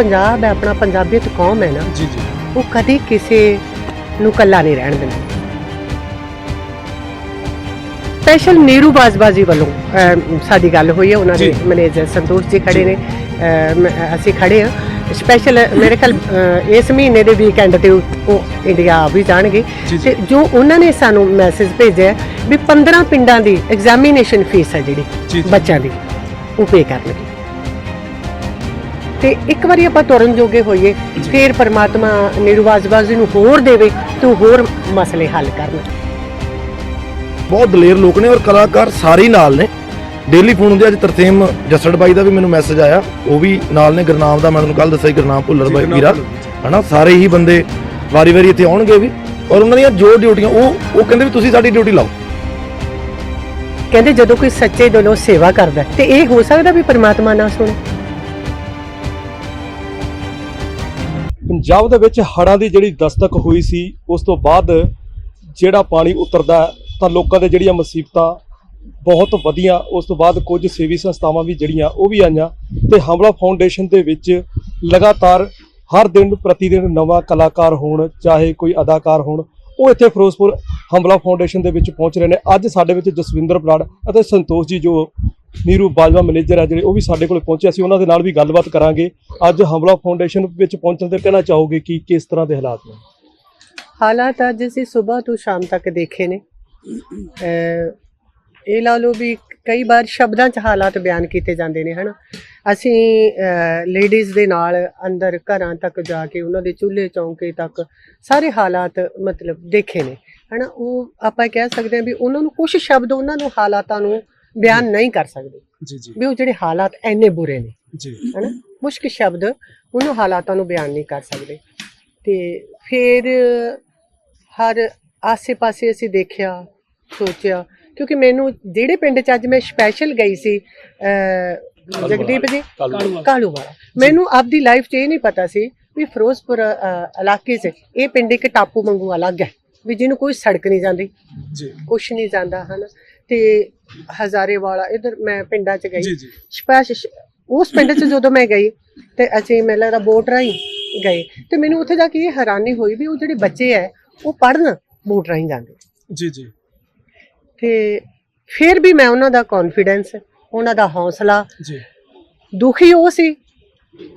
ਪੰਜਾਬ ਹੈ ਆਪਣਾ ਪੰਜਾਬੀਅਤ ਕੌਮ ਹੈ ਨਾ। ਜੀ ਜੀ। ਉਹ ਕਦੇ ਕਿਸੇ ਨੂੰ ਕੱਲਾ ਨਹੀਂ ਰਹਿਣ ਦਿੰਦੀ। ਸਪੈਸ਼ਲ ਨੀਰੂ ਬਾਜਬਾਜੀ ਵੱਲੋਂ ਸਾਡੀ ਗੱਲ ਹੋਈ ਹੈ ਉਹਨਾਂ ਦੇ। ਮੈਨੇਜਰ ਸੰਤੋਸ਼ ਜੀ ਖੜੇ ਨੇ। ਅਸੀਂ ਖੜੇ ਆ ਸਪੈਸ਼ਲ ਮੇਰੇ ਖਿਆਲ ਇਸ ਮਹੀਨੇ ਦੇ ਵੀਕਐਂਡ ਤੇ ਉਹ ਇੰਡੀਆ ਆ ਵੀ ਜਾਣਗੇ। ਤੇ ਜੋ ਉਹਨਾਂ ਨੇ ਸਾਨੂੰ ਮੈਸੇਜ ਭੇਜਿਆ ਵੀ 15 ਪਿੰਡਾਂ ਦੀ ਐਗਜ਼ਾਮੀਨੇਸ਼ਨ ਫੀਸ ਹੈ ਜਿਹੜੀ। ਬੱਚਿਆਂ ਦੀ ਉਹ ਪੇ ਕਰਨਗੇ। ਤੇ ਇੱਕ ਵਾਰੀ ਆਪਾਂ ਤੁਰਨ ਜੋਗੇ ਹੋਈਏ ਫਿਰ ਪਰਮਾਤਮਾ ਨੀਰੂ ਬਾਜਬਾਜੀ ਨੂੰ ਹੋਰ ਦੇਵੇ ਤੇ ਹੋਰ ਮਸਲੇ ਹੱਲ ਕਰਨ। ਬਹੁਤ ਦਲੇਰ ਲੋਕ ਨੇ ਔਰ ਕਲਾਕਾਰ ਸਾਰੇ ਹੀ ਨਾਲ ਨੇ। ਡੇਲੀ ਫੋਨ ਹੁੰਦੇ ਅੱਜ ਤਰਤੇਮ ਜੱਸੜ ਬਾਈ ਦਾ ਵੀ ਮੈਨੂੰ ਮੈਸੇਜ ਆਇਆ। ਉਹ ਵੀ ਨਾਲ ਨੇ ਗੁਰਨਾਮ ਦਾ ਮੈਂ ਤੁਹਾਨੂੰ ਕੱਲ ਦੱਸਿਆ ਗੁਰਨਾਮ ਭੁੱਲਰ ਬਾਈ ਵੀਰਾ। ਹਨਾ ਸਾਰੇ ਹੀ ਬੰਦੇ ਵਾਰੀ-ਵਾਰੀ ਇੱਥੇ ਆਉਣਗੇ ਵੀ। ਔਰ ਉਹਨਾਂ ਦੀਆਂ ਜੋ ਡਿਊਟੀਆਂ ਉਹ ਉਹ ਕਹਿੰਦੇ ਵੀ ਤੁਸੀਂ ਸਾਡੀ ਡਿਊਟੀ ਲਾਓ। ਕਹਿੰਦੇ ਜਦੋਂ ਕੋਈ ਸੱਚੇ ਦਿਲੋਂ ਸੇਵਾ ਕਰਦਾ ਤੇ ਇਹ ਹੋ ਸਕਦਾ ਵੀ ਪਰਮਾਤਮਾ ਨਾ ਸੁਣੇ। ਪੰਜਾਬ ਦੇ ਵਿੱਚ ਹੜ੍ਹਾਂ ਦੀ ਜਿਹੜੀ ਦਸਤਕ ਹੋਈ ਸੀ, ਉਸ ਤੋਂ ਬਾਅਦ ਜਿਹੜਾ ਪਾਣੀ ਉਤਰਦਾ ਤਾਂ ਲੋਕਾਂ ਦੇ ਜਿਹੜੀਆਂ ਮੁਸੀਬਤਾਂ ਬਹੁਤ ਵਧੀਆਂ, ਉਸ ਤੋਂ ਬਾਅਦ ਕੁਝ ਸੇਵੀ ਸੰਸਥਾਵਾਂ ਵੀ ਜਿਹੜੀਆਂ, ਉਹ ਵੀ ਆਈਆਂ ਤੇ ਹਮਲਾ ਫਾਊਂਡੇਸ਼ਨ ਦੇ ਵਿੱਚ ਲਗਾਤਾਰ ਹਰ ਦਿਨ ਪ੍ਰਤੀ ਦਿਨ ਨਵਾਂ ਕਲਾਕਾਰ ਹੋਣ, ਚਾਹੇ ਕੋਈ ਅਦਾਕਾਰ ਹੋਣ, ਉਹ ਇੱਥੇ ਫਿਰੋਜ਼ਪੁਰ ਹਮਲਾ ਫਾਊਂਡੇਸ਼ਨ ਦੇ ਵਿੱਚ ਪਹੁੰਚ ਰਹੇ ਨੇ। ਅੱਜ ਸਾਡੇ ਵਿੱਚ ਜਸਵਿੰਦਰ ਬਰਾੜ ਅਤੇ ਸੰਤੋਸ਼ ਜੀ ਜੋ ਨੀਰੂ ਬਾਜਵਾ ਮੈਨੇਜਰ ਹੈ ਜਿਹੜੇ, ਉਹ ਵੀ ਸਾਡੇ ਕੋਲ ਪਹੁੰਚੇ ਅਸੀਂ ਉਹਨਾਂ ਦੇ ਨਾਲ ਵੀ ਗੱਲਬਾਤ ਕਰਾਂਗੇ। ਅੱਜ ਹਮਲਾ ਫਾਊਂਡੇਸ਼ਨ ਵਿੱਚ ਪਹੁੰਚਣ ਤੇ ਕਹਿਣਾ ਚਾਹੋਗੇ ਕਿ ਕਿਸ ਤਰ੍ਹਾਂ ਦੇ ਹਾਲਾਤ ਨੇ? ਹਾਲਾਤ ਅੱਜ ਅਸੀਂ ਸਵੇਰ ਤੋਂ ਸ਼ਾਮ ਤੱਕ ਦੇਖੇ ਨੇ। ਇਹ ਲਾ ਲਓ ਵੀ ਕਈ ਵਾਰ ਸ਼ਬਦਾਂ 'ਚ ਹਾਲਾਤ ਬਿਆਨ ਕੀਤੇ ਜਾਂਦੇ ਨੇ, ਹਨਾ? ਅਸੀਂ ਲੇਡੀਜ਼ ਦੇ ਨਾਲ ਅੰਦਰ ਘਰਾਂ ਤੱਕ ਜਾ ਕੇ, ਉਹਨਾਂ ਦੇ ਚੁੱਲ੍ਹੇ ਚੌਂਕੇ ਤੱਕ ਸਾਰੇ ਹਾਲਾਤ ਮਤਲਬ ਦੇਖੇ ਨੇ, ਹਨਾ? ਉਹ ਆਪਾਂ ਕਹਿ ਸਕਦੇ ਹਾਂ ਵੀ ਉਹਨਾਂ ਨੂੰ ਕੁਝ ਸ਼ਬਦ ਉਹਨਾਂ ਨੂੰ ਹਾਲਾਤਾਂ ਨੂੰ ਬਿਆਨ ਨਹੀਂ ਕਰ ਸਕਦੇ। ਜੀ ਜੀ। ਵੀ ਉਹ ਜਿਹੜੇ ਹਾਲਾਤ ਐਨੇ ਬੁਰੇ ਨੇ ਜੀ। ਹਨਾ? ਮੁਸ਼ਕ ਸ਼ਬਦ ਉਹਨੂੰ ਹਾਲਾਤਾਂ ਨੂੰ ਬਿਆਨ ਨਹੀਂ ਕਰ ਸਕਦੇ। ਤੇ ਫਿਰ ਹਰ ਆਸੇ-ਪਾਸੇ ਅਸੀਂ ਦੇਖਿਆ ਸੋਚਿਆ ਕਿਉਂਕਿ ਮੈਨੂੰ ਜਿਹੜੇ ਪਿੰਡ 'ਚ ਅੱਜ ਮੈਂ ਸਪੈਸ਼ਲ ਗਈ ਸੀ ਜਗਦੀਪ ਜੀ ਕਾਲੂ ਵਾਲਾ ਮੈਨੂੰ ਆਪਦੀ ਲਾਈਫ 'ਚ ਇਹ ਨਹੀਂ ਪਤਾ ਸੀ ਵੀ ਫਿਰੋਜ਼ਪੁਰ ਇਲਾਕੇ 'ਚ ਇਹ ਪਿੰਡ ਇੱਕ ਟਾਪੂ ਵਾਂਗੂ ਅਲੱਗ ਹੈ ਵੀ ਜਿਹਨੂੰ ਕੋਈ ਸੜਕ ਨਹੀਂ ਜਾਂਦੀ ਜੀ। ਕੁਛ ਨਹੀਂ ਜਾਂਦਾ ਹਨ? ਤੇ ਹਜ਼ਾਰੇ ਵਾਲਾ ਇਧਰ ਮੈਂ ਪਿੰਡਾਂ 'ਚ ਗਈ। ਜੀ ਜੀ। ਸਪੈਸ਼ ਉਸ ਪਿੰਡ 'ਚ ਜਦੋਂ ਮੈਂ ਗਈ ਤੇ ਅਸੀਂ ਮੈਨੂੰ ਲੱਗਦਾ ਬੋਟ ਰਾਹੀਂ ਗਏ। ਤੇ ਮੈਨੂੰ ਉੱਥੇ ਜਾ ਕੇ ਇਹ ਹੈਰਾਨੀ ਹੋਈ ਵੀ ਉਹ ਜਿਹੜੇ ਬੱਚੇ ਐ ਉਹ ਪੜਨ ਬੋਟ ਰਾਹੀਂ ਜਾਂਦੇ। ਜੀ ਜੀ। ਤੇ ਫਿਰ ਵੀ ਮੈਂ ਉਹਨਾਂ ਦਾ ਕੌਨਫੀਡੈਂਸ ਉਹਨਾਂ ਦਾ ਹੌਸਲਾ ਜੀ। ਦੁਖੀ ਉਹ ਸੀ।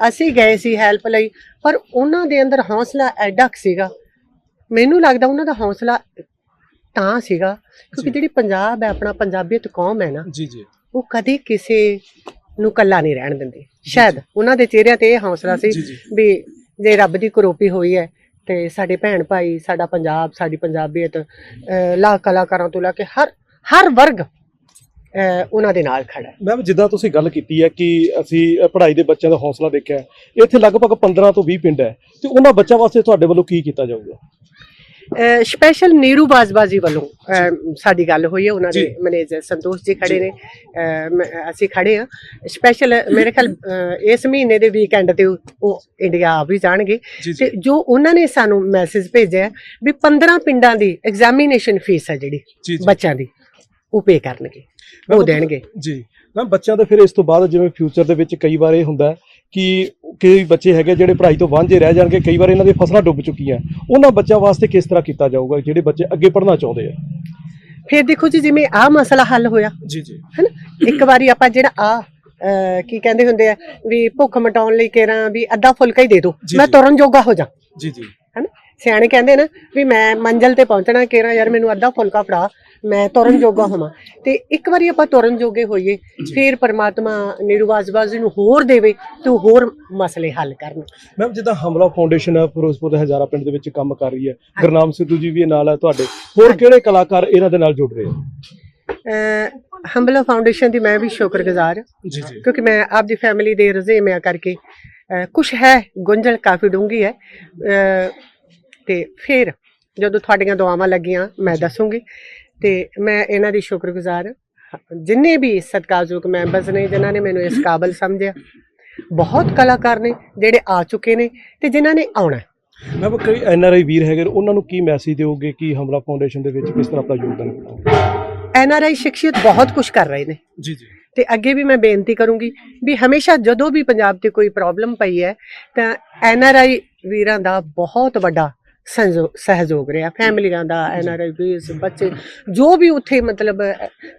ਅਸੀਂ ਗਏ ਸੀ ਹੈਲਪ ਲਈ ਪਰ ਉਹਨਾਂ ਦੇ ਅੰਦਰ ਹੌਸਲਾ ਐਡਾ ਸੀਗਾ। ਮੈਨੂੰ ਲੱਗਦਾ ਉਹਨਾਂ ਦਾ ਹੌਸਲਾ ਤਾਂ ਸੀਗਾ ਕਿਉਂਕਿ। ਜਿਹੜੀ ਪੰਜਾਬ ਹੈ ਆਪਣਾ ਪੰਜਾਬੀਅਤ ਕੌਮ ਹੈ ਨਾ ਜੀ ਜੀ। ਉਹ ਕਦੇ ਕਿਸੇ ਨੂੰ ਕੱਲਾ ਨਹੀਂ ਰਹਿਣ ਦਿੰਦੇ। ਸ਼ਾਇਦ ਉਹਨਾਂ ਦੇ ਚਿਹਰਿਆਂ ਤੇ ਇਹ ਹੌਸਲਾ ਸੀ। ਵੀ ਜੇ ਰੱਬ ਦੀ ਕਰੋਪੀ ਹੋਈ ਹੈ ਤੇ ਸਾਡੇ ਭੈਣ ਭਾਈ ਸਾਡਾ ਪੰਜਾਬ ਸਾਡੀ ਪੰਜਾਬੀਅਤ ਲਾ ਕਲਾਕਾਰਾਂ ਤੋਂ ਲੈ ਕੇ ਹਰ ਹਰ ਵਰਗ ਉਹਨਾਂ ਦੇ ਨਾਲ ਖੜਾ ਹੈ। ਮੈਮ ਜਿੱਦਾਂ ਤੁਸੀਂ ਗੱਲ ਕੀਤੀ ਹੈ ਕਿ ਅਸੀਂ ਪੜ੍ਹਾਈ ਦੇ ਬੱਚਿਆਂ ਦਾ ਹੌਸਲਾ ਦੇਖਿਆ ਇੱਥੇ ਲਗਭਗ 15 ਤੋਂ 20 ਪਿੰਡ ਹੈ ਤੇ ਉਹਨਾਂ ਬੱਚਿਆਂ ਵਾਸਤੇ ਤੁਹਾਡੇ ਵੱਲੋਂ ਕੀ ਕੀਤਾ ਜਾਊਗਾ? ਸਪੈਸ਼ਲ ਨੀਰੂ ਬਾਜਬਾਜੀ ਵੱਲੋਂ ਸਾਡੀ ਗੱਲ ਹੋਈ ਹੈ ਉਹਨਾਂ ਦੇ। ਮੈਨੇਜਰ ਸੰਤੋਸ਼ ਜੀ ਖੜੇ ਨੇ। ਅਸੀਂ ਖੜੇ ਆ ਸਪੈਸ਼ਲ ਮੇਰੇ ਖਿਆਲ ਇਸ ਮਹੀਨੇ ਦੇ ਵੀਕਐਂਡ ਤੇ ਉਹ ਇੰਡੀਆ ਆ ਵੀ ਜਾਣਗੇ। ਤੇ ਜੋ ਉਹਨਾਂ ਨੇ ਸਾਨੂੰ ਮੈਸੇਜ ਭੇਜਿਆ ਵੀ 15 ਪਿੰਡਾਂ ਦੀ ਐਗਜ਼ਾਮੀਨੇਸ਼ਨ ਫੀਸ ਹੈ ਜਿਹੜੀ ਬੱਚਿਆਂ ਦੀ ਉਹ ਪੇ ਕਰਨਗੇ ਉਹ ਦੇਣਗੇ। ਜੀ। ਮੈਮ ਬੱਚਿਆਂ ਦੇ ਫਿਰ ਇਸ ਤੋਂ ਬਾਅਦ ਜਿਵੇਂ ਫਿਊਚਰ ਦੇ ਵਿੱਚ ਕਈ ਵਾਰ ਇਹ ਹੁੰਦਾ ਹੈ ਕਿ ਕਈ ਬੱਚੇ ਹੈਗੇ ਜਿਹੜੇ ਪੜ੍ਹਾਈ ਤੋਂ ਵਾਂਝੇ ਰਹਿ ਜਾਣਗੇ ਕਈ ਵਾਰ ਇਹਨਾਂ ਦੀ ਫਸਲਾਂ ਡੁੱਬ ਚੁੱਕੀਆਂ। ਉਹਨਾਂ ਬੱਚਿਆਂ ਵਾਸਤੇ ਕਿਸ ਤਰ੍ਹਾਂ ਕੀਤਾ ਜਾਊਗਾ ਜਿਹੜੇ ਬੱਚੇ ਅੱਗੇ ਪੜ੍ਹਨਾ ਚਾਹੁੰਦੇ ਆ? ਫਿਰ ਦੇਖੋ ਜੀ ਜਿਵੇਂ ਆਹ ਮਸਲਾ ਹੱਲ ਹੋਇਆ। ਜੀ ਜੀ। ਹੈਨਾ? ਇੱਕ ਵਾਰੀ ਆਪਾਂ ਜਿਹੜਾ ਆ ਕੀ ਕਹਿੰਦੇ ਹੁੰਦੇ ਆ ਵੀ ਭੁੱਖ ਮਟਾਉਣ ਲਈ ਕਹਿਰਾਂ ਵੀ ਅੱਧਾ ਫੁਲਕਾ ਹੀ ਦੇ ਦਿਓ ਜੀ, ਮੈਂ। ਤੁਰਨ ਜੋਗਾ ਹੋ ਜਾ। ਜੀ ਜੀ। ਹਨਾ? ਸਿਆਣੇ ਕਹਿੰਦੇ ਨਾ ਵੀ ਮੈਂ ਮੰਜ਼ਲ ਤੇ ਪਹੁੰਚਣਾ ਕਿਹੜਾ ਯਾਰ ਮੈਨੂੰ ਅੱਧਾ ਫੁਲਕਾ ਫੜਾ। ਮੈਂ ਤੁਰਨ ਜੋਗਾ ਹੋਵਾਂ। ਤੇ ਇੱਕ ਵਾਰੀ ਆਪਾਂ ਤੁਰਨ ਜੋਗੇ ਹੋਈਏ ਫਿਰ ਪਰਮਾਤਮਾ ਨੀਰੂ ਨੂੰ ਹੋਰ ਦੇਵੇ ਤੇ ਉਹ ਹੋਰ ਮਸਲੇ ਹੱਲ ਕਰਨ। ਮੈਮ ਜਿੱਦਾਂ ਹਮਲਾ ਫਾਊਂਡੇਸ਼ਨ ਹੈ ਫਿਰੋਜ਼ਪੁਰ ਦੇ ਹਜ਼ਾਰਾ ਪਿੰਡ ਦੇ ਵਿੱਚ ਕੰਮ ਕਰ ਰਹੀ ਹੈ। ਗੁਰਨਾਮ ਸਿੱਧੂ ਜੀ ਵੀ ਨਾਲ ਹੈ ਤੁਹਾਡੇ। ਹੋਰ ਕਿਹੜੇ ਕਲਾਕਾਰ ਇਹਨਾਂ ਦੇ ਨਾਲ ਜੁੜ ਰਹੇ ਆ ਹੰਬਲਾ ਫਾਊਂਡੇਸ਼ਨ ਦੀ ਮੈਂ ਵੀ ਸ਼ੁਕਰਗੁਜ਼ਾਰ ਹਾਂ। ਜੀ ਜੀ। ਕਿਉਂਕਿ ਮੈਂ ਆਪਦੀ ਫੈਮਿਲੀ ਦੇ ਰਜ਼ੇਮਿਆਂ ਕਰਕੇ ਕੁਝ ਹੈ ਗੁੰਝਲ ਕਾਫੀ ਡੂੰਗੀ ਹੈ। ਤੇ ਫਿਰ ਜਦੋਂ ਤੁਹਾਡੀਆਂ ਦੁਆਵਾਂ ਲੱਗੀਆਂ ਮੈਂ ਦੱਸੂਗੀ। ਤੇ ਮੈਂ ਇਹਨਾਂ ਦੀ ਸ਼ੁਕਰਗੁਜ਼ਾਰ ਹਾਂ। ਜਿੰਨੇ ਵੀ ਸਤਿਕਾਰਯੋਗ ਮੈਂਬਰਸ ਨੇ ਜਿਨ੍ਹਾਂ ਨੇ ਮੈਨੂੰ ਇਸ ਕਾਬਲ ਸਮਝਿਆ ਬਹੁਤ ਕਲਾਕਾਰ ਨੇ ਜਿਹੜੇ ਆ ਚੁੱਕੇ ਨੇ ਤੇ ਜਿਨ੍ਹਾਂ ਨੇ ਆਉਣਾ ਹੈ। ਮੈਮ ਕਈ ਐਨ ਆਰ ਆਈ ਵੀਰ ਹੈਗੇ ਉਹਨਾਂ ਨੂੰ ਕੀ ਮੈਸੇਜ ਦਿਓਗੇ ਕਿ ਹਮਲਾ ਫਾਊਂਡੇਸ਼ਨ ਦੇ ਵਿੱਚ ਕਿਸ ਤਰ੍ਹਾਂ ਆਪਣਾ ਯੋਗਦਾਨ ਆਰ ਆਈ ਸ਼ਖਸੀਅਤ ਬਹੁਤ ਕੁਝ ਕਰ ਰਹੇ ਨੇ ਜੀ ਜੀ ਤੇ ਅੱਗੇ ਵੀ ਮੈਂ ਬੇਨਤੀ ਕਰੂੰਗੀ ਵੀ ਹਮੇਸ਼ਾ ਜਦੋਂ ਵੀ ਪੰਜਾਬ ਤੇ ਕੋਈ ਪ੍ਰੋਬਲਮ ਪਈ ਹੈ ਤਾਂ ਐਨ ਆਰ ਆਈ ਵੀਰਾਂ ਦਾ ਬਹੁਤ ਵੱਡਾ ਸੰਜੋ- ਸਹਿਯੋਗ ਰਿਹਾ। ਫੈਮਲੀਆਂ ਦਾ ਐਨ ਆਰ ਆਈ ਵੀਰਸ ਬੱਚੇ ਜੋ ਵੀ ਉੱਥੇ ਮਤਲਬ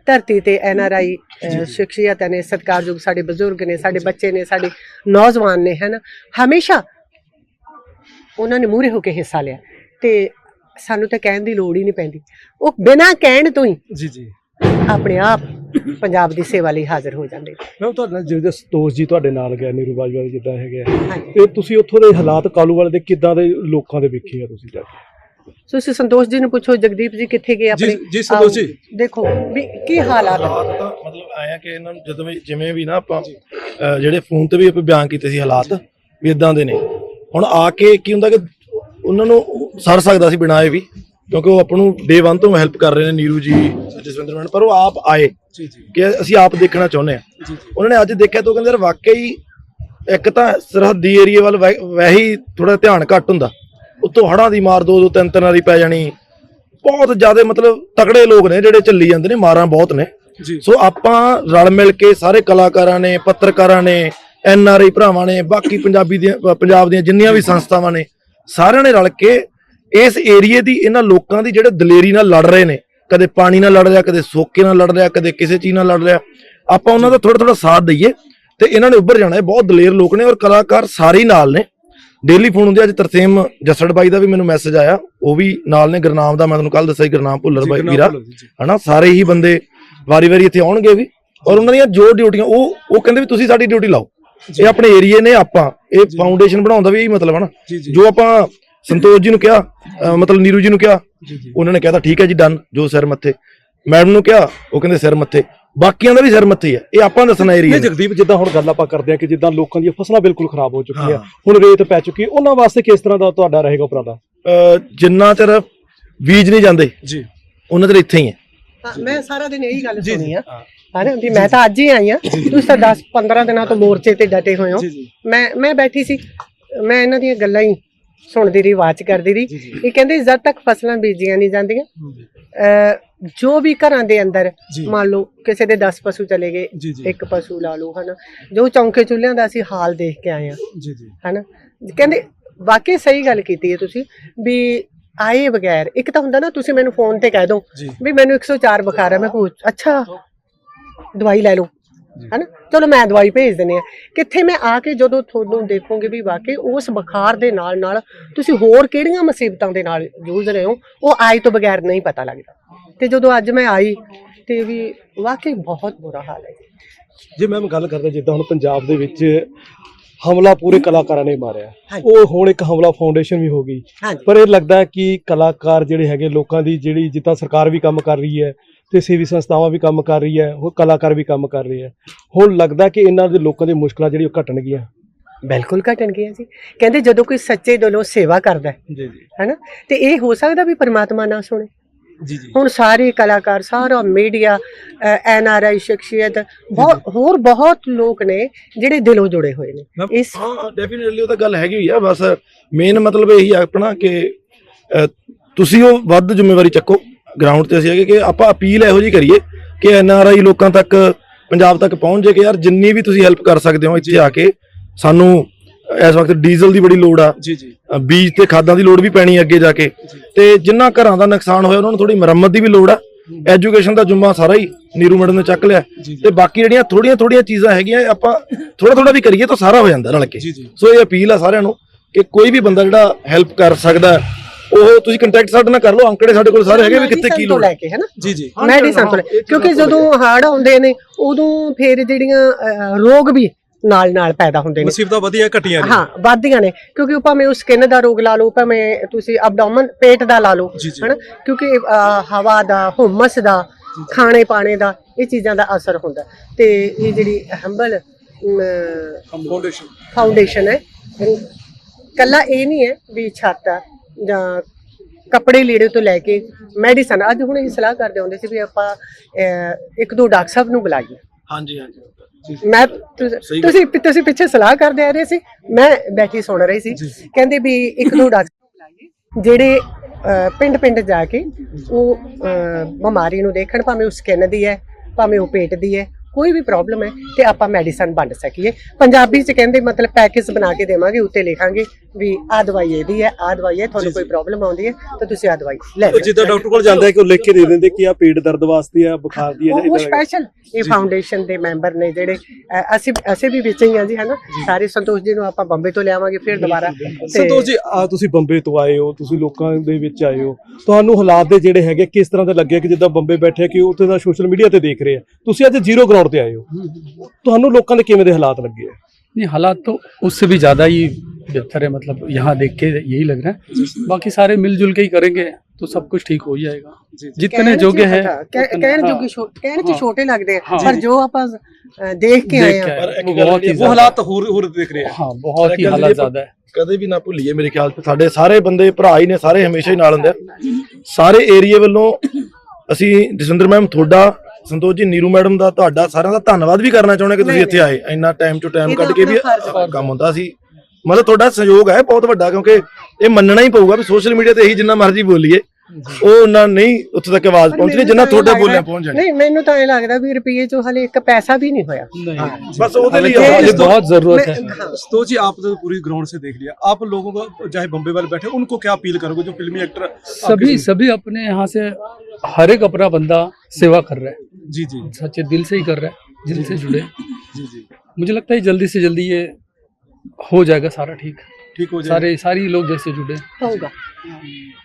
ਧਰਤੀ ਤੇ ਐਨ ਆਰ ਆਈ ਸ਼ਖਸੀਅਤ ਨੇ ਸਤਿਕਾਰਯੋਗ ਸਾਡੇ ਬਜ਼ੁਰਗ ਨੇ ਸਾਡੇ ਬੱਚੇ ਨੇ ਸਾਡੇ ਨੌਜਵਾਨ ਨੇ ਹਨ ਹਮੇਸ਼ਾ ਉਹਨਾਂ ਨੇ ਮੂਹਰੇ ਹੋ ਕੇ ਹਿੱਸਾ ਲਿਆ। ਤੇ ਸਾਨੂੰ ਤਾਂ ਕਹਿਣ ਦੀ ਲੋੜ ਹੀ ਨਹੀਂ ਪੈਂਦੀ। ਉਹ ਬਿਨਾਂ ਕਹਿਣ ਤੋਂ ਹੀ ਜੀ ਜੀ। ਆਪਣੇ ਆਪ ਪੰਜਾਬ ਦੀ ਸੇਵਾ ਲਈ ਹਾਜ਼ਰ ਹੋ ਜਾਂਦੇ ਨੇ। ਮੈਂ ਤੁਹਾਡੇ ਨਾਲ ਜਿਹੜੇ ਸੰਤੋਸ਼ ਜੀ ਤੁਹਾਡੇ ਨਾਲ ਗਏ ਨੀਰੂ ਬਾਜਵਾ ਦੇ ਜਿੱਦਾਂ ਹੈਗੇ ਆ। ਹਾਂਜੀ। ਤੇ ਤੁਸੀਂ ਉੱਥੋਂ ਦੇ ਹਾਲਾਤ ਕਾਲੂਵਾਲ ਦੇ ਕਿੱਦਾਂ ਦੇ ਲੋਕਾਂ ਦੇ ਵੇਖੇ ਆ ਤੁਸੀਂ ਜਾ ਕੇ? ਤੁਸੀਂ ਸੰਤੋਸ਼ ਜੀ ਨੂੰ ਪੁੱਛੋ ਜਗਦੀਪ ਜੀ ਕਿੱਥੇ ਗਏ ਆਪਣੇ? ਜੀ, ਸੰਤੋਸ਼ ਜੀ। ਆਓ, ਦੇਖੋ ਵੀ ਕੀ ਹਾਲਾਤ ਹੈ ਹਾਲਾਤ ਤਾਂ ਮਤਲਬ ਆਇਆ ਕਿ ਇਹਨਾਂ ਨੂੰ ਜਦੋਂ ਵੀ ਜਿਵੇਂ ਵੀ ਨਾ ਆਪਾਂ ਅਹ ਜਿਹੜੇ ਫੋਨ ਤੇ ਵੀ ਆਪਾਂ ਬਿਆਨ ਕੀਤੇ ਸੀ ਹਾਲਾਤ ਵੀ ਇਦਾਂ ਦੇ ਨੇ। ਹੁਣ ਆ ਕੇ ਕੀ ਹੁੰਦਾ ਕਿ ਉਹਨਾਂ ਨੂੰ ਸਰ ਸਕਦਾ ਸੀ ਬਿਨਾਂ ਆਏ ਵੀ। ਕਿਉਂਕਿ ਉਹ ਆਪਾਂ ਨੂੰ ਡੇ 1 ਤੋਂ ਹੈਲਪ ਕਰ ਰਹੇ ਨੇ ਨੀਰੂ ਜੀ ਜਸਵਿੰਦਰ ਮੈਨ ਪਰ ਉਹ ਆਪ ਆਏ ਜੀ ਜੀ। ਕਿ ਅਸੀਂ ਆਪ ਦੇਖਣਾ ਚਾਹੁੰਦੇ ਆ ਉਹਨਾਂ ਨੇ ਅੱਜ ਦੇਖਿਆ ਤਾਂ ਕਹਿੰਦੇ ਯਾਰ ਵਾਕਈ ਇੱਕ ਤਾਂ ਸਰਹੱਦੀ ਏਰੀਏ ਵੱਲ ਵੈ- ਵੈਸੇ ਹੀ ਥੋੜਾ ਧਿਆਨ ਘੱਟ ਹੁੰਦਾ। ਉੱਤੋਂ ਹੜਾਂ ਦੀ ਮਾਰ ਦੋ ਦੋ ਤਿੰਨ ਤਿੰਨ ਵਾਰੀ ਪੈ ਜਾਣੀ। ਬਹੁਤ ਜ਼ਿਆਦਾ ਮਤਲਬ ਤਕੜੇ ਲੋਕ ਨੇ ਜਿਹੜੇ ਚੱਲੀ ਜਾਂਦੇ ਨੇ ਮਾਰਾਂ ਬਹੁਤ ਨੇ। ਸੋ ਆਪਾਂ ਰਲ ਮਿਲ ਕੇ ਸਾਰੇ ਕਲਾਕਾਰਾਂ ਨੇ ਪੱਤਰਕਾਰਾਂ ਨੇ ਐਨ ਆਰ ਆਈ ਭਰਾਵਾਂ ਨੇ ਬਾਕੀ ਪੰਜਾਬੀ ਦੀਆਂ ਪੰਜਾਬ ਦੀਆਂ ਜਿੰਨੀਆਂ ਵੀ ਸੰਸਥਾਵਾਂ ਨੇ ਸਾਰਿਆਂ ਨੇ ਰਲ ਕੇ ਇਸ ਏਰੀਏ ਦੀ ਇਹਨਾਂ ਲੋਕਾਂ ਦੀ ਜਿਹੜੇ ਦਲੇਰੀ ਨਾਲ ਲੜ ਰਹੇ ਨੇ ਕਦੇ ਪਾਣੀ ਨਾਲ ਲੜ ਰਿਹਾ ਕਦੇ ਸੋਕੇ ਨਾਲ ਲੜ ਰਿਹਾ ਕਦੇ ਕਿਸੇ ਚੀਜ਼ ਨਾਲ ਲੜ ਰਿਹਾ ਆਪਾਂ ਉਹਨਾਂ ਦਾ ਥੋੜਾ ਥੋੜਾ ਸਾਥ ਦਈਏ ਤੇ ਇਹਨਾਂ ਨੇ ਉੱਭਰ ਜਾਣਾ ਇਹ ਬਹੁਤ ਦਲੇਰ ਲੋਕ ਨੇ ਔਰ ਕਲਾਕਾਰ ਸਾਰੇ ਹੀ ਨਾਲ ਨੇ। ਡੇਲੀ ਫੋਨ ਹੁੰਦੇ ਅੱਜ ਤਰਸੇਮ ਜੱਸੜ ਬਾਈ ਦਾ ਵੀ ਮੈਨੂੰ ਮੈਸੇਜ ਆਇਆ ਉਹ ਵੀ ਨਾਲ ਨੇ ਗੁਰਨਾਮ ਦਾ ਮੈਂ ਤੁਹਾਨੂੰ ਕੱਲ ਦੱਸਿਆ ਸੀ ਗੁਰਨਾਮ ਭੁੱਲਰ ਬਾਈ ਵੀਰਾ। ਹਨਾ ਸਾਰੇ ਹੀ ਬੰਦੇ ਵਾਰੀ-ਵਾਰੀ ਇੱਥੇ ਆਉਣਗੇ ਵੀ ਔਰ ਉਹਨਾਂ ਦੀਆਂ ਜੋ ਡਿਊਟੀਆਂ ਉਹ ਉਹ ਕਹਿੰਦੇ ਵੀ ਤੁਸੀਂ ਸਾਡੀ ਡਿਊਟੀ ਲਾਓ। ਇਹ ਆਪਣੇ ਏਰੀਏ ਨੇ ਆਪਾਂ ਇਹ ਫਾਊਂਡੇਸ਼ਨ ਬਣਾਉਣ ਦਾ ਵੀ ਇਹੀ ਮਤਲਬ ਹੈ ਨਾ। ਜੋ ਆਪਾਂ ਸੰਤੋਸ਼ ਜੀ ਨੂੰ ਕਿਹਾ ਅਹ ਮਤਲਬ ਨੀਰੂ ਜੀ ਨੂੰ ਕਿਹਾ। ਜੀ ਜੀ। ਉਹਨਾਂ ਨੇ ਕਹਿਤਾ ਠੀਕ ਹੈ ਜੀ ਡਨ ਜੋ ਸਿਰ ਮੱਥੇ। ਮੈਡਮ ਨੂੰ ਕਿਹਾ ਉਹ ਕਹਿੰਦੇ ਸਿਰ ਮੱਥੇ। ਬਾਕੀਆਂ ਦਾ ਵੀ ਸਿਰ ਮੱਥੇ ਹੀ ਹੈ ਇਹ ਆਪਾਂ ਦੱਸਣਾ ਏਰੀਆ ਇਹ ਜਗਦੀਪ ਜਿੱਦਾਂ ਹੁਣ ਗੱਲ ਆਪਾਂ ਕਰਦੇ ਆ ਕਿ ਜਿੱਦਾਂ ਲੋਕਾਂ ਦੀਆਂ ਫਸਲਾਂ ਬਿਲਕੁਲ ਖਰਾਬ ਹੋ ਚੁੱਕੀਆਂ। ਹੁਣ ਰੇਤ ਪੈ ਚੁੱਕੀ ਹੈ, ਉਹਨਾਂ ਵਾਸਤੇ ਕਿਸ ਤਰ੍ਹਾਂ ਦਾ ਤੁਹਾਡਾ ਰਹੇਗਾ ਉਪਰਾਲਾ? ਜਿੰਨਾ ਚਿਰ ਬੀਜ ਨਹੀਂ ਜਾਂਦੇ ਜੀ। ਉਹਨਾਂ ਚਿਰ ਇੱਥੇ ਹੀ ਹੈ। ਹਾਂ, ਮੈਂ ਸਾਰਾ ਦਿਨ ਇਹੀ ਗੱਲ ਸੁਣੀ ਆ। ਹਾਂ। ਹਨਾ ਵੀ ਮੈਂ ਤਾਂ ਅੱਜ ਹੀ ਆਈ ਆ ਤੁਸੀਂ ਤਾਂ 10 15 ਦਿਨਾਂ ਤੋਂ ਮੋਰਚੇ ਤੇ ਡਟੇ ਹੋਏ ਹੋ। ਜੀ ਜੀ। ਮੈਂ ਮੈਂ ਬੈਠੀ ਸੀ। ਮੈਂ ਇਹਨਾਂ ਦੀਆਂ ਗੱਲਾਂ ਹੀ ਸੁਣਦੀ ਰਹੀ ਵਾਚ ਕਰਦੀ ਰਹੀ। ਇਹ ਕਹਿੰਦੇ ਜਦ ਤੱਕ ਫਸਲਾਂ ਬੀਜੀਆਂ ਨਹੀਂ ਜਾਂਦੀਆਂ ਜੀ। ਵੀ ਘਰਾਂ ਦੇ ਅੰਦਰ। ਮੰਨ ਲਓ ਕਿਸੇ ਦੇ 10 ਪਸ਼ੂ ਚਲੇ ਗਏ ਇੱਕ ਪਸ਼ੂ ਲਾ ਲਓ ਹਨਾ। ਜੋ ਚੌਂਕੇ ਚੁੱਲ੍ਹਿਆਂ ਦਾ ਅਸੀਂ ਹਾਲ ਦੇਖ ਕੇ ਆਏ ਆ ਜੀ ਜੀ। ਹਨਾ। ਕਹਿੰਦੇ ਵਾਕਈ ਸਹੀ ਗੱਲ ਕੀਤੀ ਹੈ ਤੁਸੀਂ ਵੀ ਆਏ ਬਗੈਰ ਇੱਕ ਤਾਂ ਹੁੰਦਾ ਨਾ ਤੁਸੀਂ ਮੈਨੂੰ ਫੋਨ ਤੇ ਕਹਿ ਦੋ ਵੀ ਮੈਨੂੰ 104 ਬੁਖਾਰ ਹੈ ਮੈਂ ਕਹੂੰ ਅੱਛਾ ਦਵਾਈ ਲੈ ਲਓ। ਹਨਾ? ਚਲੋ ਮੈਂ ਦਵਾਈ ਭੇਜ ਦਿੰਨੇ ਆ। ਕਿੱਥੇ ਮੈਂ ਆ ਕੇ ਜਦੋਂ ਤੁਹਾਨੂੰ ਦੇਖੋਗੇ ਵੀ ਵਾਕਈ ਉਸ ਬੁਖਾਰ ਦੇ ਨਾਲ ਨਾਲ ਤੁਸੀਂ ਹੋਰ ਕਿਹੜੀਆਂ ਮੁਸੀਬਤਾਂ ਦੇ ਨਾਲ ਜੂਝ ਰਹੇ ਹੋ ਉਹ ਆਈ ਤੋਂ ਬਗੈਰ ਨਹੀਂ ਪਤਾ ਲੱਗਦਾ। ਤੇ ਜਦੋਂ ਅੱਜ ਮੈਂ ਆਈ ਤੇ ਵੀ ਵਾਕਈ ਬਹੁਤ ਬੁਰਾ ਹਾਲ ਹੈ ਜੇ। ਮੈਮ ਗੱਲ ਕਰਦੇ ਜਿੱਦਾਂ ਹੁਣ ਪੰਜਾਬ ਦੇ ਵਿੱਚ ਹਮਲਾ ਪੂਰੇ ਕਲਾਕਾਰਾਂ ਨੇ ਮਾਰਿਆ। ਉਹ ਹੁਣ ਇੱਕ ਹਮਲਾ ਫਾਊਂਡੇਸ਼ਨ ਵੀ ਹੋ ਗਈ। ਪਰ ਇਹ ਲੱਗਦਾ ਕਿ ਕਲਾਕਾਰ ਜਿਹੜੇ ਹੈਗੇ ਲੋਕਾਂ ਦੀ ਜਿਹੜੀ ਜਿੱਦਾਂ ਸਰਕਾਰ ਵੀ ਕੰਮ ਕਰ ਰਹੀ ਹੈ ਤੇ ਸੇਵੀ ਸੰਸਥਾਵਾਂ ਵੀ ਕੰਮ ਕਰ ਰਹੀ ਹੈ ਉਹ ਕਲਾਕਾਰ ਵੀ ਕੰਮ ਕਰ ਰਹੇ ਹੈ। ਹੁਣ ਲੱਗਦਾ ਕਿ ਇਹਨਾਂ ਦੇ ਲੋਕਾਂ ਦੀ ਮੁਸ਼ਕਲਾਂ ਜਿਹੜੀ ਉਹ ਘਟਣਗੀਆਂ ਬਿਲਕੁਲ ਘਟਣਗੀਆਂ ਜੀ। ਕਹਿੰਦੇ ਜਦੋਂ ਕੋਈ ਸੱਚੇ ਦਿਲੋਂ ਸੇਵਾ ਕਰਦਾ ਹੈ ਜੀ ਜੀ। ਹੈਨਾ? ਤੇ ਇਹ ਹੋ ਸਕਦਾ ਵੀ ਪਰਮਾਤਮਾ ਨਾ ਸੁਣੇ। ਜੀ ਜੀ। ਹੁਣ ਸਾਰੇ ਕਲਾਕਾਰ ਸਾਰਾ ਮੀਡੀਆ ਐਨ ਆਰ ਆਈ ਸ਼ਖਸੀਅਤ ਬਹੁਤ ਹੋਰ ਬਹੁਤ ਲੋਕ ਨੇ ਜਿਹੜੇ ਦਿਲੋਂ ਜੁੜੇ ਹੋਏ ਨੇ। ਇਸ ਹਾਂ ਡੈਫੀਨਿਟਲੀ ਉਹ ਤਾਂ ਗੱਲ ਹੈਗੀ ਹੋਈ ਆ ਬਸ ਮੇਨ ਮਤਲਬ ਇਹੀ ਆਪਣਾ ਕਿ ਤੁਸੀਂ ਉਹ ਵੱਧ ਜ਼ਿੰਮੇਵਾਰੀ ਚੱਕੋ। ਗਰਾਊਂਡ ਤੇ ਅਸੀਂ ਹੈਗੇ ਕਿ ਆਪਾਂ ਅਪੀਲ ਇਹੋ ਜੀ ਕਰੀਏ ਕਿ ਐਨ ਆਰ ਆਈ ਲੋਕਾਂ ਤੱਕ ਪੰਜਾਬ ਤੱਕ ਪਹੁੰਚ ਜੇ ਕਿ ਯਾਰ ਜਿੰਨੀ ਵੀ ਤੁਸੀਂ ਹੈਲਪ ਕਰ ਸਕਦੇ ਹੋ ਇੱਥੇ ਆ ਕੇ ਸਾਨੂੰ ਇਸ ਵਕਤ ਡੀਜ਼ਲ ਦੀ ਬੜੀ ਲੋੜ ਆ। ਜੀ ਜੀ। ਬੀਜ ਤੇ ਖਾਦਾਂ ਦੀ ਲੋੜ ਵੀ ਪੈਣੀ ਅੱਗੇ ਜਾ ਕੇ। ਤੇ ਜਿੰਨਾ ਘਰਾਂ ਦਾ ਨੁਕਸਾਨ ਹੋਇਆ ਉਹਨਾਂ ਨੂੰ ਥੋੜੀ ਮੁਰੰਮਤ ਦੀ ਵੀ ਲੋੜ ਆ। ਐਜੂਕੇਸ਼ਨ ਦਾ ਜੁੰਮਾ ਸਾਰਾ ਹੀ ਨੀਰੂ ਮੈਡਮ ਨੇ ਚੱਕ ਲਿਆ। ਤੇ ਬਾਕੀ ਜਿਹੜੀਆਂ ਥੋੜੀਆਂ ਥੋੜੀਆਂ ਚੀਜ਼ਾਂ ਹੈਗੀਆਂ ਆਪਾਂ ਥੋੜਾ ਥੋੜਾ ਵੀ ਕਰੀਏ ਤਾਂ ਸਾਰਾ ਹੋ ਜਾਂਦਾ ਰਲ ਕੇ। ਸੋ ਇਹ ਅਪੀਲ ਆ ਸਾਰਿਆਂ ਨੂੰ ਕਿ ਕੋਈ ਵੀ ਬੰਦਾ ਜਿਹੜਾ ਹੈਲਪ ਕਰ ਸਕਦਾ ਉਹ ਤੁਸੀਂ ਕੰਟੈਕਟ ਸਾਡੇ ਨਾਲ ਕਰ ਲਓ ਅੰਕੜੇ ਸਾਡੇ ਕੋਲ ਸਾਰੇ ਹੈਗੇ ਵੀ ਕਿੱਥੇ ਕੀ ਤੋਂ ਲੋੜ ਲੈ ਕੇ ਹੈਨਾ ਜੀ ਜੀ। ਮੈਡੀਸਨ ਤੋਂ ਲੈ ਕਿਉਂਕਿ ਜਦੋਂ ਹੜ੍ਹ ਆਉਂਦੇ ਨੇ ਉਦੋਂ ਫਿਰ ਜਿਹੜੀਆਂ ਅਹ, ਰੋਗ ਵੀ ਨਾਲ ਨਾਲ ਪੈਦਾ ਹੁੰਦੇ ਨੇ। ਮੁਸੀਬਤਾਂ ਵਧੀਆ ਘਟੀਆਂ ਨੇ। ਹਾਂ ਵੱਧਦੀਆਂ ਨੇ। ਕਿਉਂਕਿ ਉਹ ਭਾਵੇਂ ਉਹ ਸਕਿਨ ਦਾ ਰੋਗ ਲਾ ਲਓ ਭਾਵੇਂ ਤੁਸੀਂ ਅਬਡੋਮਨ ਪੇਟ ਦਾ ਲਾ ਲਓ ਜੀ, ਜੀ। ਹਨਾ? ਕਿਉਂਕਿ ਅਹ, ਹਵਾ ਦਾ ਹੁਮਸ ਦਾ ਖਾਣੇ ਪਾਣੇ ਦਾ ਇਹ ਚੀਜ਼ਾਂ ਦਾ ਅਸਰ ਹੁੰਦਾ। ਤੇ ਇਹ ਜਿਹੜੀ ਹੰਬਲ ਫਾਊਂਡੇਸ਼ਨ ਫਾਊਂਡੇਸ਼ਨ ਹੈ। ਕੱਲਾ ਇਹ ਨਹੀਂ ਹੈ ਵੀ ਛੱਤ ਆ। ਜਾਂ ਕੱਪੜੇ ਲੀੜੇ ਤੋਂ ਲੈ ਕੇ ਮੈਡੀਸਨ ਅੱਜ ਹੁਣ ਇਹ ਸਲਾਹ ਕਰਦੇ ਹੁੰਦੇ ਸੀ ਵੀ ਆਪਾਂ ਅਹ, ਇੱਕ ਦੋ ਡਾਕਟਰ ਸਾਹਿਬ ਨੂੰ ਬੁਲਾਈਏ। ਹਾਂਜੀ ਹਾਂਜੀ। ਮੈਂ ਤੁਸ- ਗੱਲ। ਤੁਸੀਂ ਤੁਸੀਂ ਪਿੱਛੇ ਸਲਾਹ ਕਰਦੇ ਆ ਰਹੇ ਸੀ ਮੈਂ ਬੈਠੀ ਸੁਣ ਰਹੀ ਸੀ। ਕਹਿੰਦੇ ਵੀ ਇੱਕ ਦੋ ਡਾਕਟਰ ਬੁਲਾਈਏ ਜਿਹੜੇ ਪਿੰਡ ਪਿੰਡ ਜਾ ਕੇ ਉਹ ਅਹ, ਬਿਮਾਰੀ ਨੂੰ ਦੇਖਣ ਭਾਵੇਂ ਉਹ ਸਕਿਨ ਦੀ ਹੈ ਭਾਵੇਂ ਉਹ ਪੇਟ ਦੀ ਹੈ ਕੋਈ ਵੀ ਪ੍ਰੋਬਲਮ ਹੈ ਤੇ ਆਪਾਂ ਮੈਡੀਸਨ ਵੰਡ ਸਕੀਏ। ਪੰਜਾਬੀ ਚ ਕਹਿੰਦੇ ਮਤਲਬ ਪੈਕੇਜ ਬਣਾ ਕੇ ਦੇਵਾਂਗੇ ਉੱਤੇ ਲਿਖਾਂਗੇ ਵੀ ਆ ਦਵਾਈ ਇਹਦੀ ਹੈ ਆ ਦਵਾਈ ਹੈ ਤੁਹਾਨੂੰ ਕੋਈ ਪ੍ਰੋਬਲਮ ਆਉਂਦੀ ਹੈ ਤਾਂ ਤੁਸੀਂ ਆ ਦਵਾਈ ਲੈ ਉਹ ਜਿੱਦਾਂ ਡਾਕਟਰ ਕੋਲ ਜਾਂਦਾ ਹੈ ਕਿ ਉਹ ਲਿਖ ਕੇ ਦੇ ਦਿੰਦੇ ਕਿ ਆ ਪੇਟ ਦਰਦ ਵਾਸਤੇ ਆ ਬੁਖਾਰ ਦੀ ਹੈ ਉਹ ਸਪੈਸ਼ਲ ਇਹ ਫਾਊਂਡੇਸ਼ਨ ਦੇ ਮੈਂਬਰ ਨੇ ਜਿਹੜੇ ਅਸੀਂ ਅਸੀਂ ਵੀ ਵਿੱਚ ਹੀ ਹਾਂ ਜੀ ਹਨਾ? ਸਾਰੇ ਸੰਤੋਸ਼ ਜੀ ਨੂੰ ਆਪਾਂ ਬੰਬੇ ਤੋਂ ਲਿਆਵਾਂਗੇ ਫਿਰ ਦੁਬਾਰਾ ਸੰਤੋਸ਼ ਜੀ ਆ ਤੁਸੀਂ ਬੰਬੇ ਤੋਂ ਆਏ ਹੋ ਤੁਸੀਂ ਲੋਕਾਂ ਦੇ ਵਿੱਚ ਆਏ ਹੋ। ਤੁਹਾਨੂੰ ਹਾਲਾਤ ਦੇ ਜਿਹੜੇ ਹੈਗੇ ਕਿਸ ਤਰ੍ਹਾਂ ਦੇ ਲੱਗੇ ਕਿ ਜਿੱਦਾਂ ਬੰਬੇ ਬੈਠੇ ਕਿ ਉੱਥੇ ਦਾ ਸੋਸ਼ਲ ਮੀਡੀਆ ਤੇ ਦੇਖ ਰਹੇ ਆ। ਤੁਸੀਂ ਅੱਜ ਜ਼ੀਰੋ ਗਰਾਊਂਡ ਤੇ ਆਏ ਹੋ ਤੁਹਾਨੂੰ ਲੋਕਾਂ ਦੇ ਕਿਵੇਂ ਦੇ ਹਾਲਾਤ ਲੱਗੇ ਆ नहीं हालात तो उससे भी ज़्यादा ही बेहतर है मतलब यहाँ देख के यही लग रहा है बाकी सारे मिलजुल के ही करेंगे तो सब कुछ ठीक हो ही जाएगा जितने ਕਹਿਣ 'ਚ योग्य है ਪਤਾ, ਕਹਿ- उतने- ਕਹਿਣ हाँ, ਜੋਗੇ ਛੋ- ਕਹਿਣ ਚ ਹਾਂ। ਛੋਟੇ ਲੱਗਦੇ ਆ ਹਾਂ। ਪਰ ਜੋ ਆਪਾਂ ਅ, ਦੇਖ ਕੇ ਆਏ देख के ਆ आए, ਪਰ ਇੱਕ वो ਗੱਲ बहुत ही ਉਹ ज़्यादा- ਹਾਲਾਤ ਹੋਰ ਹੋਰ ਦਿਖ ਰਹੇ ਆ हाँ बहुत ही ਗੱਲ हालात ये- ज़्यादा है ਕਦੇ ਵੀ ਨਾ ਭੁੱਲੀਏ ਮੇਰੇ ਖਿਆਲ 'ਚ ਸਾਡੇ ਸਾਰੇ ਬੰਦੇ ਭਰਾ ਹੀ ਨੇ ਸਾਰੇ ਹਮੇਸ਼ਾ ਹੀ ਨਾਲ ਹੁੰਦੇ ਆ ਸਾਰੇ ਏਰੀਆ ਵੱਲੋਂ ਅਸੀਂ ਜਸਵਿੰਦਰ ਮੈਮ ਤੁਹਾਡਾ ਸੰਤੋਸ਼ ਜੀ ਨੀਰੂ ਮੈਡਮ ਦਾ ਤੁਹਾਡਾ ਸਾਰਿਆਂ ਦਾ ਧੰਨਵਾਦ ਵੀ ਕਰਨਾ ਚਾਹੁੰਦੇ ਕਿ ਤੁਸੀਂ ਇੱਥੇ ਆਏ ਇੰਨਾ ਟਾਈਮ ਟੂ ਟਾਈਮ ਕੱਢ ਕੇ ਵੀ। ਕੰਮ ਹੁੰਦਾ ਸੀ ਮਤਲਬ ਤੁਹਾਡਾ ਸਹਿਯੋਗ ਹੈ ਬਹੁਤ ਵੱਡਾ ਕਿਉਂਕਿ ਇਹ ਮੰਨਣਾ ਹੀ ਪਊਗਾ ਵੀ ਸੋਸ਼ਲ ਮੀਡੀਆ ਤੇ ਇਹੀ ਜਿੰਨਾ ਮਰਜ਼ੀ ਬੋਲੀਏ ਉਹ ਉਹਨਾਂ ਨਹੀਂ ਉੱਥੇ ਤੱਕ ਆਵਾਜ਼ ਪਰ ਪਹੁੰਚਣੀ ਮੈਨੂੰ ਜਿੰਨਾ ਤਾਂ ਇਹ ਤੁਹਾਡੇ ਲੱਗਦਾ- ਬੋਲਿਆ ਪਹੁੰਚ ਜਾਣੀ ਨਹੀਂ ਮੈਨੂੰ ਤਾਂ ਇਹ ਲੱਗਦਾ ਵੀ ਰੁਪਈਏ ਚੋਂ ਹਲੇ ਇੱਕ ਪੈਸਾ ਵੀ ਨਹੀਂ ਹੋਇਆ नहीं ਬਸ ਉਹਦੇ ਲਈ हालांकि ਆਵਾਜ਼ ये बहुत ज़रूरत है मैं- हाँ, तो जी आपने तो पूरी ग्राउंड से देख लिया आप लोगों को चाहे बम्बे वाले बैठे उनको क्या अपील करोगे जो फिल्मी एक्टर सभी सभी अपने यहाँ से हर एक अपना बंदा सेवा कर रहा है जी जी सच्चे दिल से ही कर रहा है दिल से जुड़े जी जी मुझे लगता है जल्दी से जल्दी ये हो जाएगा सारा ठीक ठीक हो जाए सारे सारे लोग जैसे जुड़े ਹੋਊਗਾ ਅਹ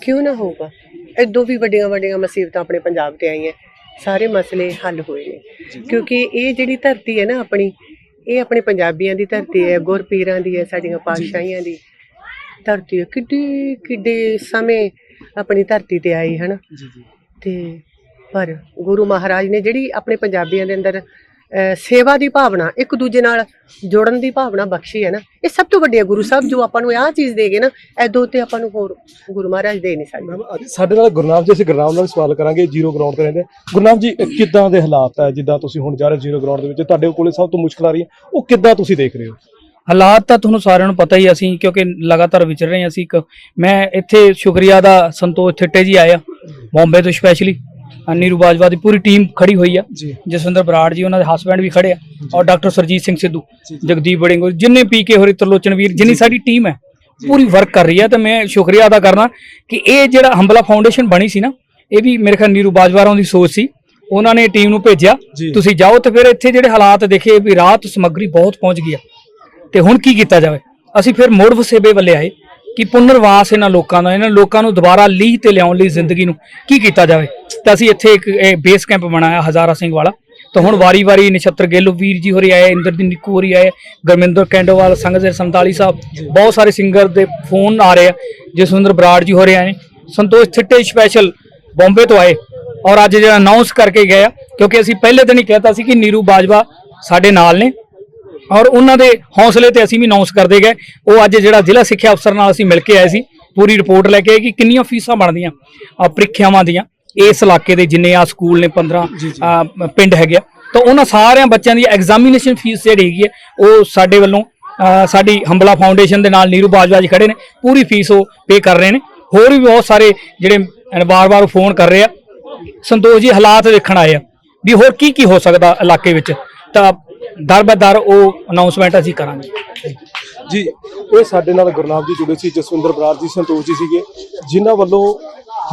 ਕਿਉਂ ਨਾ ਹੋਊਗਾ? ਇਦੋਂ ਵੀ ਵੱਡੀਆਂ ਵੱਡੀਆਂ ਮੁਸੀਬਤਾਂ ਆਪਣੇ ਪੰਜਾਬ ਤੇ ਆਈਆਂ। ਸਾਰੇ ਮਸਲੇ ਹੱਲ ਹੋਏ ਨੇ। ਕਿਉਂਕਿ ਇਹ ਜਿਹੜੀ ਧਰਤੀ ਹੈ ਨਾ ਆਪਣੀ ਇਹ ਆਪਣੇ ਪੰਜਾਬੀਆਂ ਦੀ ਧਰਤੀ ਹੈ ਗੁਰਪੀਰਾਂ ਦੀ ਹੈ ਸਾਡੀਆਂ ਪਾਤਸ਼ਾਹੀਆਂ ਦੀ। ਧਰਤੀ ਹੈ ਕਿੱਡੀ ਕਿੱਡੇ ਸਮੇਂ ਆਪਣੀ ਧਰਤੀ ਤੇ ਆਈ ਹੈ ਨਾ जी ਤੇ ਪਰ ਗੁਰੂ ਮਹਾਰਾਜ ਨੇ ਜਿਹੜੀ ਆਪਣੇ ਪੰਜਾਬੀਆਂ ਦੇ ਅੰਦਰ ਸੇਵਾ ਦੀ ਭਾਵਨਾ ਇੱਕ ਦੂਜੇ ਨਾਲ ਜੋੜਨ ਦੀ ਭਾਵਨਾ ਬਖਸ਼ੀ ਹੈ ਨਾ। ਇਹ ਸਭ ਤੋਂ ਵੱਡੀ ਹੈ ਗੁਰੂ ਸਾਹਿਬ ਜੋ ਆਪਾਂ ਨੂੰ ਆਹ ਚੀਜ਼ ਦੇ ਗਏ ਨਾ ਐਦੋਂ ਤੇ ਆਪਾਂ ਨੂੰ ਹੋਰ ਗੁਰੂ ਮਹਾਰਾਜ ਦੇ ਨਹੀਂ ਸਕਦੇ। ਸਾਡੇ ਨਾਲ ਗੁਰਨਾਮ ਜੀ ਅਸੀਂ ਗੁਰਨਾਮ ਨਾਲ ਸਵਾਲ ਕਰਾਂਗੇ ਜ਼ੀਰੋ ਗਰਾਊਂਡ ਤੇ ਰਹਿੰਦੇ। ਗੁਰਨਾਮ ਜੀ ਕਿੱਦਾਂ ਦੇ ਹਾਲਾਤ ਹੈ ਜਿੱਦਾਂ ਤੁਸੀਂ ਹੁਣ ਜਾ ਰਹੇ ਜ਼ੀਰੋ ਗਰਾਊਂਡ ਦੇ ਵਿੱਚ? ਤੁਹਾਡੇ ਕੋਲੇ ਸਭ ਤੋਂ ਮੁਸ਼ਕਲ ਆ ਰਹੀ ਹੈ ਉਹ ਕਿੱਦਾਂ ਤੁਸੀਂ ਦੇਖ ਰਹੇ ਹੋ? ਹਾਲਾਤ ਤਾਂ ਤੁਹਾਨੂੰ ਸਾਰਿਆਂ ਨੂੰ ਪਤਾ ਹੀ ਅਸੀਂ ਕਿਉਂਕਿ ਲਗਾਤਾਰ ਵਿਚਰ ਰਹੇ ਹਾਂ ਅਸੀਂ ਇੱਕ ਮੈਂ ਇੱਥੇ ਸ਼ੁਕਰੀਆ ਦਾ ਸੰਤੋਸ਼ ਥਿੱਟੇ ਜੀ ਆਇਆ ਬੰਬੇ ਤੋਂ ਸਪੈਸ਼ਲੀ ਨੀਰੂ ਬਾਜਵਾ ਦੀ ਪੂਰੀ ਟੀਮ ਖੜੀ ਹੋਈ ਆ। ਜਸਵਿੰਦਰ ਬਰਾੜ ਜੀ ਉਹਨਾਂ ਦੇ ਹਸਬੰਡ ਵੀ ਖੜੇ ਆ ਔਰ ਡਾਕਟਰ ਸਰਜੀਤ ਸਿੰਘ ਸਿੱਧੂ ਜਗਦੀਪ ਬੜਿੰਗ ਜਿੰਨੇ ਪੀਕੇ ਹੋਰੀ ਤਰਲੋਚਨ ਵੀਰ ਜਿੰਨੀ ਸਾਡੀ ਟੀਮ ਹੈ ਪੂਰੀ ਵਰਕ ਕਰ ਰਹੀ ਹੈ ਤੇ ਮੈਂ ਸ਼ੁਕਰੀਆ ਅਦਾ ਕਰਨਾ ਕਿ ਇਹ ਜਿਹੜਾ ਹੰਬਲਾ ਫਾਊਂਡੇਸ਼ਨ ਬਣੀ ਸੀ ਨਾ ਇਹ ਵੀ ਮੇਰੇ ਖਿਆਲ ਨੀਰੂ ਬਾਜਵਾਰਾਂ ਦੀ ਸੋਚ ਸੀ। ਉਹਨਾਂ ਨੇ ਟੀਮ ਨੂੰ ਭੇਜਿਆ। ਤੁਸੀਂ ਜਾਓ ਤੇ ਫਿਰ ਇੱਥੇ ਜਿਹੜੇ ਹਾਲਾਤ ਦੇਖੇ ਵੀ ਰਾਤ ਸਮੱਗਰੀ ਬਹੁਤ ਪਹੁੰਚ ਗਈ ਆ। ਤੇ ਹੁਣ ਕੀ ਕੀਤਾ ਜਾਵੇ? ਅਸੀਂ ਫਿਰ ਮੁੜ ਵਸੇਬੇ ਵੱਲੇ ਆਏ। ਕਿ ਪੁਨਰਵਾਸ ਇਹਨਾਂ ਲੋਕਾਂ ਦਾ, ਇਹਨਾਂ ਲੋਕਾਂ ਨੂੰ ਦੁਬਾਰਾ ਲੀਹ ਤੇ ਲਿਆਉਣ ਲਈ ਜ਼ਿੰਦਗੀ ਨੂੰ ਕੀ ਕੀਤਾ ਜਾਵੇ? ਤਾਂ ਅਸੀਂ ਇੱਥੇ ਇੱਕ ਬੇਸ ਕੈਂਪ ਬਣਾਇਆ ਹਜ਼ਾਰਾ ਸਿੰਘ ਵਾਲਾ। ਤਾਂ ਹੁਣ ਵਾਰੀ-ਵਾਰੀ ਨਛੱਤਰ ਗਿੱਲ, ਵੀਰ ਜੀ ਹੋਰੀ ਆਏ ਇੰਦਰਦੀਪ ਨਿੱਕੂ ਹੋਰੀ ਆਏ, ਗੁਰਮਿੰਦਰ ਕੈਂਡੋਵਾਲ ਸੰਗਜਰ ਸੰਤਾਲੀ ਸਾਹਿਬ, ਬਹੁਤ ਸਾਰੇ ਸਿੰਗਰ ਦੇ ਫੋਨ ਆ ਰਹੇ ਆ ਜਸਵਿੰਦਰ ਬਰਾੜ ਜੀ ਹੋਰੇ ਆਏ ਨੇ। ਸੰਤੋਸ਼ ਥਿੱਟੇ ਸਪੈਸ਼ਲ ਬੰਬੇ ਤੋਂ ਆਏ ਔਰ ਅੱਜ ਜਿਹੜਾ ਅਨਾਉਂਸ ਕਰਕੇ ਗਏ ਆ, ਕਿਉਂਕਿ ਅਸੀਂ ਪਹਿਲੇ ਦਿਨ ਹੀ ਕਹਿਤਾ ਸੀ ਕਿ ਨੀਰੂ ਬਾਜਵਾ ਸਾਡੇ ਨਾਲ ਨੇ। ਔਰ ਉਹਨਾਂ ਦੇ ਹੌਸਲੇ ਤੇ ਅਸੀਂ ਵੀ ਅਨਾਉਂਸ ਕਰਦੇ ਗਏ। ਉਹ ਅੱਜ ਜਿਹੜਾ ਜ਼ਿਲ੍ਹਾ ਸਿੱਖਿਆ ਅਫਸਰ ਨਾਲ ਅਸੀਂ ਮਿਲ ਕੇ ਆਏ ਸੀ ਪੂਰੀ ਰਿਪੋਰਟ ਲੈ ਕੇ ਆਏ ਕਿ ਕਿੰਨੀਆਂ ਫੀਸਾਂ ਬਣਦੀਆਂ ਆ ਪ੍ਰੀਖਿਆਵਾਂ ਦੀਆਂ ਇਸ ਇਲਾਕੇ ਦੇ ਜਿੰਨੇ ਆ ਸਕੂਲ ਨੇ 15 ਆ, ਪਿੰਡ ਹੈਗੇ ਤਾਂ ਉਹਨਾਂ ਸਾਰਿਆਂ ਬੱਚਿਆਂ ਦੀ ਐਗਜ਼ਾਮੀਨੇਸ਼ਨ ਫੀਸ ਜਿਹੜੀ ਹੈਗੀ ਹੈ ਉਹ ਸਾਡੇ ਵੱਲੋਂ ਸਾਡੀ ਹੰਬਲਾ ਫਾਊਂਡੇਸ਼ਨ ਦੇ ਨਾਲ ਨੀਰੂ ਬਾਜਵਾ ਜੀ ਖੜੇ ਨੇ ਪੂਰੀ ਫੀਸ ਉਹ ਪੇ ਕਰ ਰਹੇ ਨੇ। ਹੋਰ ਵੀ ਬਹੁਤ ਸਾਰੇ ਜਿਹੜੇ ਵਾਰ-ਵਾਰ ਫੋਨ ਕਰ ਰਹੇ ਆ। ਸੰਤੋਸ਼ ਜੀ ਹਾਲਾਤ ਦੇਖਣ ਆਏ ਆ ਵੀ ਹੋਰ ਕੀ ਕੀ ਹੋ ਸਕਦਾ ਇਲਾਕੇ ਵਿੱਚ? ਤਾਂ ਦਰ ਬਾ ਉਹ ਅਨਾਉਂਸਮੈਂਟ ਅਸੀਂ ਕਰਾਂਗੇ। ਜੀ, ਇਹ ਸਾਡੇ ਨਾਲ ਗੁਰਨਾਮ ਜੀ ਜੁੜੇ ਸੀ, ਜਸਵਿੰਦਰ ਬਰਾੜ ਜੀ ਸੰਤੋਸ਼ ਜੀ ਸੀਗੇ, ਜਿਨ੍ਹਾਂ ਵੱਲੋਂ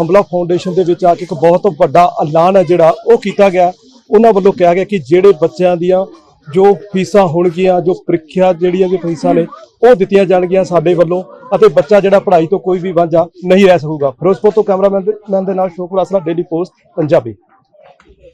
ਹਮਲਾ ਫਾਊਂਡੇਸ਼ਨ ਦੇ ਵਿੱਚ ਆ ਕੇ ਇੱਕ ਬਹੁਤ ਵੱਡਾ ਐਲਾਨ ਹੈ ਜਿਹੜਾ ਉਹ ਕੀਤਾ ਗਿਆ। ਉਹਨਾਂ ਵੱਲੋਂ ਕਿਹਾ ਗਿਆ ਕਿ ਜਿਹੜੇ ਬੱਚਿਆਂ ਦੀਆਂ ਜੋ ਫੀਸਾਂ ਹੋਣਗੀਆਂ, ਜੋ ਪ੍ਰੀਖਿਆ ਜਿਹੜੀਆਂ ਵੀ ਫੀਸਾਂ ਨੇ, ਉਹ ਦਿੱਤੀਆਂ ਜਾਣਗੀਆਂ ਸਾਡੇ ਵੱਲੋਂ ਅਤੇ ਬੱਚਾ ਜਿਹੜਾ ਪੜ੍ਹਾਈ ਤੋਂ ਕੋਈ ਵੀ ਵਾਂਝਾ ਨਹੀਂ ਰਹਿ ਸਕੂਗਾ। ਫਿਰੋਜ਼ਪੁਰ ਤੋਂ ਕੈਮਰਾਮੈਨ ਦੇ ਨਾਲ ਸ਼ੋਕੁਰ ਅਸਲਾ ਡੇਲੀ ਪੋਸਟ ਪੰਜਾਬੀ।